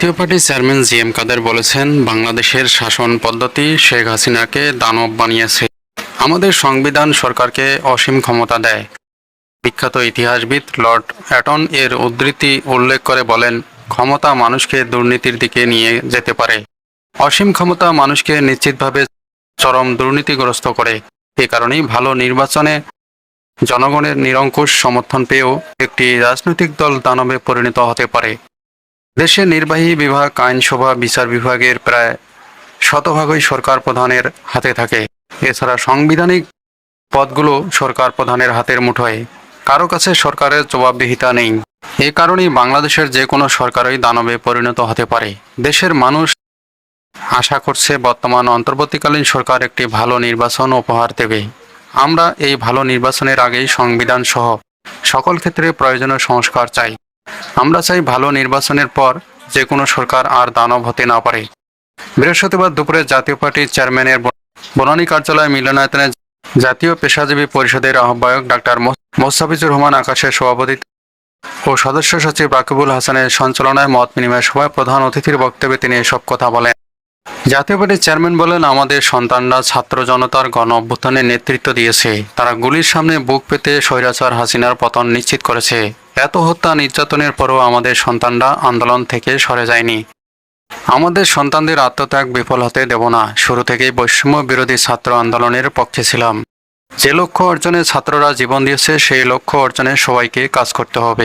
জাতীয় পার্টির chairman G M কাদের বলেছেন, বাংলাদেশের শাসন পদ্ধতি শেখ হাসিনাকে দানব বানিয়েছে। আমাদের সংবিধান সরকারকে অসীম ক্ষমতা দেয়। বিখ্যাত ইতিহাসবিদ লর্ড অ্যাটন এর উদ্ধৃতি উল্লেখ করে বলেন, ক্ষমতা মানুষকে দুর্নীতির দিকে নিয়ে যেতে পারে। অসীম ক্ষমতা মানুষকে নিশ্চিতভাবে চরম দুর্নীতিগ্রস্ত করে। এ কারণেই ভালো নির্বাচনে জনগণের নিরঙ্কুশ সমর্থন পেয়েও একটি রাজনৈতিক দল দানবে পরিণত হতে পারে। দেশের নির্বাহী বিভাগ, আইনসভা, বিচার বিভাগের প্রায় শতভাগই সরকার প্রধানের হাতে থাকে। এছাড়া সাংবিধানিক পদগুলো সরকার প্রধানের হাতের মুঠোয়। কারও কাছে সরকারের জবাবদিহিতা নেই। এ কারণেই বাংলাদেশের যে কোনো সরকারই দানবে পরিণত হতে পারে। দেশের মানুষ আশা করছে বর্তমান অন্তর্বর্তীকালীন সরকার একটি ভালো নির্বাচন উপহার দেবে। আমরা এই ভালো নির্বাচনের আগেই সংবিধান সহ সকল ক্ষেত্রে প্রয়োজনীয় সংস্কার চাই। আমরা চাই ভালো নির্বাচনের পর যে কোনো সরকার আর দানব হতে না পারে। বৃহস্পতিবার দুপুরে জাতীয় পার্টির চেয়ারম্যানের বনানী কার্যালয় মিলনায়তনে জাতীয় পেশাজীবী পরিষদের আহ্বায়ক ডাক্তার মোস্তাফিজুর রহমান আকাশের সভাপতিত্ব ও সদস্য সচিব রাকিবুল হাসানের সঞ্চালনায় মত বিনিময় সভায় প্রধান অতিথির বক্তব্যে তিনি এসব কথা বলেন। জাতীয় পার্টির চেয়ারম্যান বলেন, আমাদের সন্তানরা ছাত্র জনতার গণ অভ্যুত্থানের নেতৃত্ব দিয়েছে। তারা গুলির সামনে বুক পেতে স্বৈরাচার হাসিনার পতন নিশ্চিত করেছে। এত হত্যা নির্যাতনের পরও আমাদের সন্তানরা আন্দোলন থেকে সরে যায়নি। আমাদের সন্তানদের আত্মত্যাগ বিফল হতে দেব না। শুরু থেকেই বৈষম্য বিরোধী ছাত্র আন্দোলনের পক্ষে ছিলাম। যে লক্ষ্য অর্জনে ছাত্ররা জীবন দিয়েছে, সেই লক্ষ্য অর্জনে সবাইকে কাজ করতে হবে।